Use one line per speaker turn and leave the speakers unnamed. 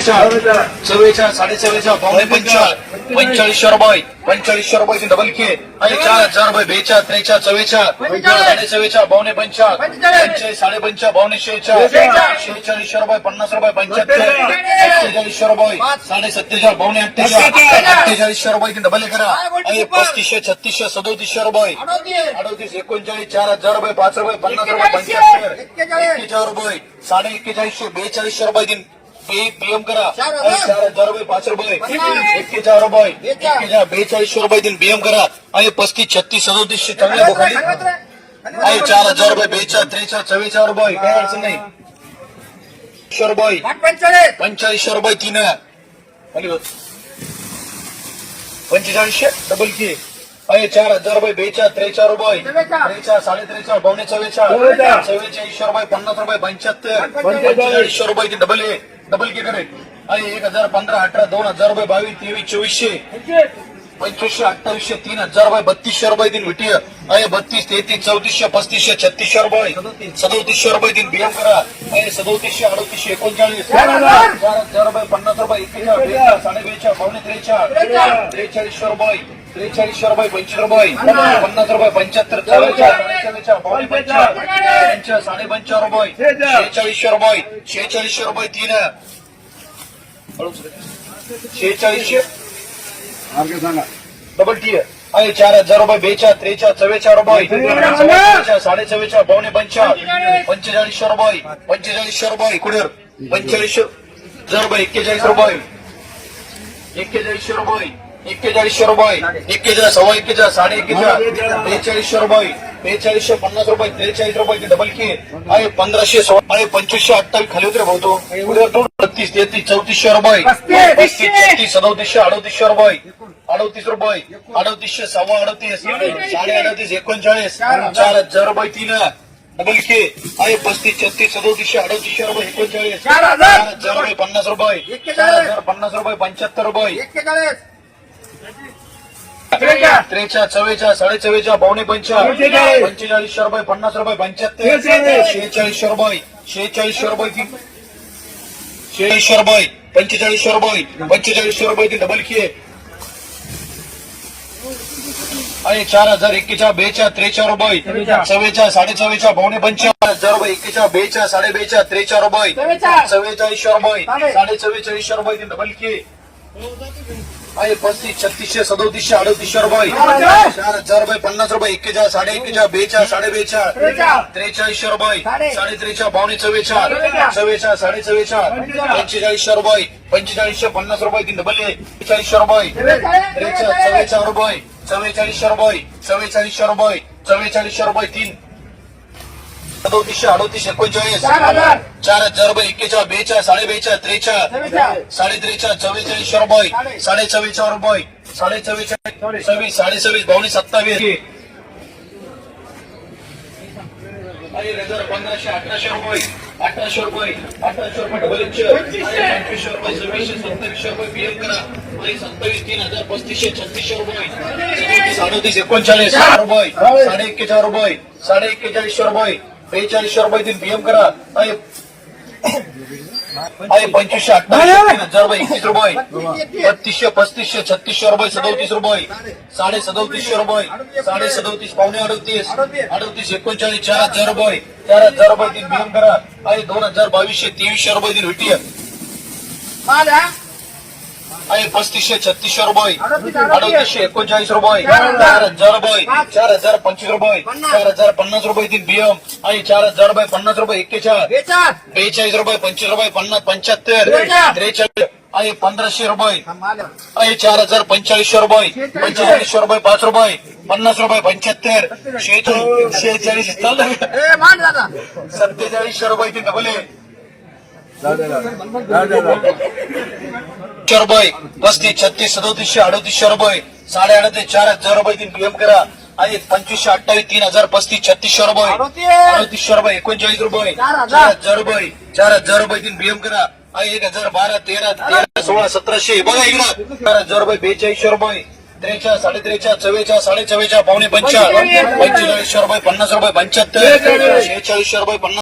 चव्वेचाळीस साडे चव्वेचाळीस पावणे पंचाळीस पंचाळीसशे रुपये. पंचाळीसशे डबल के आणि चार हजार रुपये बेचाळ त्रेचाळ चव्वेचाळ साडे चव्वेचाळ पावणे पंचाळ पंचेचाळीस. साडे पंचा पावणे शेचाळ शेहेचाळीसशे रुपये पन्नास रुपये पंच्याहत्तर. सत्तेचाळीसशे रुपये साडे सत्तेचाळ पावणे अठ्ठेचाळ अठ्ठेचाळीसशे रुपये डबल करा. आणि पस्तीसशे छत्तीसशे सदोतीसशे रुपये. अडोतीस. एकोणचाळीस चार हजार रुपये पाच रुपये पन्नास रुपये पंच्याहत्तर. एक्केचाळीस. रुपये. साडे एक्केचाळीसशे बेचाळीसशे रुपये दिन पीएम करा. आणि चार हजार रुपये पाच रुपये. एक्केचाळ रुपये. एक्केचाळ बेचाळीसशे रुपये दिन पीएम करा. आणि पस्तीस छत्तीस सदोतीसशे चांगल्या बोखाली आणि चार हजार रुपये बेचाळ त्रेचाळ चव्वेचाळ रुपये. काय अडचण नाही. रुपये. पंचाळीसशे रुपये तीन बस. पंचेचाळीसशे डबल की अरे चार हजार रुपये बेचाळ त्रेचाळ रुपये. त्रेचाळ साडे त्रेचाळ पावणे चव्वेचाळ. चव्वेचाळीसशे रुपये पन्नास रुपये पंच्याहत्तर. पंचेचाळीसशे रुपये ती डबल ए डबल के करे. अरे एक हजार पंधरा अठरा दोन हजार रुपये बावीस तेवीस चोवीसशे. पंचवीसशे अठ्ठावीसशे तीन हजार रुपये बत्तीसशे रुपये दिन विटीय अरे बत्तीस तेहतीस चौतीसशे पस्तीसशे छत्तीसशे रुपये. सदोतीसशे रुपये दिन बियम करा अरे सदोतीसशे अडोतीसशे एकोणचाळीस. चार हजार. रुपये पन्नास रुपये एकशे बेचाळ साडे बेचाळ पावणे त्रेचाळ. त्रेचाळीसशे रुपये. त्रेचाळीसशे रुपये पंचवीस रुपये पन्नास रुपये पंच्याहत्तर चव्वेचाळ चव्वेचाळ पावणे पंचाळ पंचाळ साडे रुपये शेहेचाळीसशे रुपये शेहेचाळीसशे रुपये तीन. शेहेचाळीसशे डबल टी आहे चार हजार रुपये बेचाळ त्रेचाळ चव्वेचाळ रुपये साडे चव्वेचाळ पावणे पंचाळ पंचेचाळीसशे रुपये पंचेचाळीसशे रुपये कुठेर पंचेचाळीसशे हजार रुपये एक्केचाळीस रुपये. एक्केचाळीसशे रुपये एक्केचाळीसशे रुपये एक्केचाळीस सव्वा एक्केचाळीस साडे एक्केचाळीस बेचाळीसशे रुपये बेचाळीसशे पन्नास रुपये त्रेचाळीस रुपये डबल के आहे. पंधराशे सोळा आहे पंचवीसशे अठ्ठावीस खाली उतरे भावतो बत्तीस तेहतीस चौतीसशे रुपये पस्तीस छत्तीस सदोतीसशे अडोतीसशे रुपये अडोतीस रुपये अडोतीसशे सव्वा अडतीस साडे अडतीस एकोणचाळीस चार हजार रुपये तीन डबल के आहे पस्तीस छत्तीस सदोतीसशे अडोतीसशे रुपये एकोणचाळीस
चार हजार.
चार हजार रुपये पन्नास रुपये चार हजार पन्नास रुपये पंच्याहत्तर रुपये
एक्केचाळीस
त्रेचाळ चव्वेचाळ साडे चव्वेचाळ पावणे पंचाळ पंचेचाळीसशे रुपये पन्नास रुपये पंच्याहत्तर शेहेचाळीसशे रुपये शेहेचाळीसशे रुपये शेहेचाळीसशे रुपये पंचेचाळीसशे रुपये पंचेचाळीसशे रुपये ती डबल की अरे चार हजार एक्केचाळ बेचाळ त्रेचाळ रुपये. चव्वेचाळ साडे चव्वेचाळ पावणे पंचाळ हजार रुपये एक्केचाळ बेचाळ साडे बेचाळ त्रेचाळ रुपये.
चव्वेचाळ.
चव्वेचाळीसशे रुपये साडे. चव्वेचाळीसशे रुपये ती डबल की आहे पस्तीस छत्तीसशे सदोतीसशे अडतीसशे रुपये चार हजार रुपये पन्नास रुपये एक्केचाळ साडे एक्केचाळ बेचाळ साडे बेचाळ त्रेचाळीसशे रुपये
साडे.
त्रेचाळ बावणे चव्वेचाळ
चव्वेचाळ.
साडे चव्वेचाळ पंचेचाळीसशे रुपये पंचेचाळीसशे पन्नास रुपये तीन डबल चाळीसशे रुपये त्रेचाळ चव्वेचाळ रुपये चव्वेचाळीसशे रुपये चव्वेचाळीसशे रुपये चव्वेचाळीसशे रुपये तीन सदोतीसशे अडोतीस एकोणचाळीस.
चार हजार.
रुपये एक्केचाळ बेचाळ साडे बेचाळ त्रेचाळ. साडे त्रेचाळ चव्वेचाळीसशे रुपये. साडे चव्वेचाळ रुपये. साडे चव्वेचाळीस सव्वीस साडे सव्वीस पावणे सत्तावीस पंधराशे अठराशे रुपये. अठराशे रुपये. अठराशे रुपये डबल एकशे पंचवीसशे. रुपये सव्वीसशे सत्तावीसशे रुपये पीएम करा. आणि सत्तावीस तीन हजार पस्तीसशे छत्तीसशे रुपये. साडोतीस एकोणचाळीस. रुपये. साडे एक्केचाळीस रुपये. साडे एक्केचाळीसशे रुपये. बेचाळीसशे रुपये तीन पीएम करा. आणि आहे पंचवीसशे अठ्ठावीसशे तीन हजार रुपये एकतीस रुपये बत्तीसशे पस्तीसशे छत्तीसशे रुपये सदोतीस रुपये साडे सदोतीसशे रुपये साडे सदोतीस पावणे अडोतीस अडोतीस एकोणचाळीस चार हजार रुपये चार हजार रुपये दिन बियम करा. आहे दोन हजार बावीसशे तेवीसशे रुपये दिन विटीय आहे पस्तीसशे छत्तीसशे रुपये. अडोतीसशे एकोणचाळीस रुपये. चार हजार. रुपये. चार हजार पंचवीस रुपये. चार हजार पन्नास रुपये दिन बियम आहे चार हजार रुपये पन्नास रुपये एक्केचाळ
बेचाळ
बेचाळीस रुपये पंचवीस रुपये पन्नास पंच्याहत्तर. त्रेचाळीस. आहे पंधराशे रुपये. आहे चार हजार पंचेचाळीसशे रुपये. पंचेचाळीसशे रुपये पाच रुपये. पन्नास रुपये पंच्याहत्तर. शेहेचाळीस. शेहेचाळीस. सत्तेचाळीसशे रुपये ते डबल आहे रुपये पस्तीस छत्तीस सदोतीसशे अडोतीसशे रुपये साडे अडतीस चार हजार रुपये तीन पीएम करा आणि पंचवीसशे अठ्ठावीस तीन हजार पस्तीस छत्तीसशे रुपये अडतीसशे रुपये एकोणचाळीस रुपये चार हजार. रुपये चार हजार रुपये तीन पीएम करा आणि एक हजार बारा तेरा तेरा सोळा सतराशे बघा इकडं चार हजार रुपये बेचाळीसशे रुपये त्रेचाळ साडे त्रेचाळ चव्वेचाळ साडे चव्वेचाळ पावणे पंचाळ पंचेचाळीसशे रुपये पन्नास रुपये पंच्याहत्तर शेहेचाळीसशे रुपये पन्नास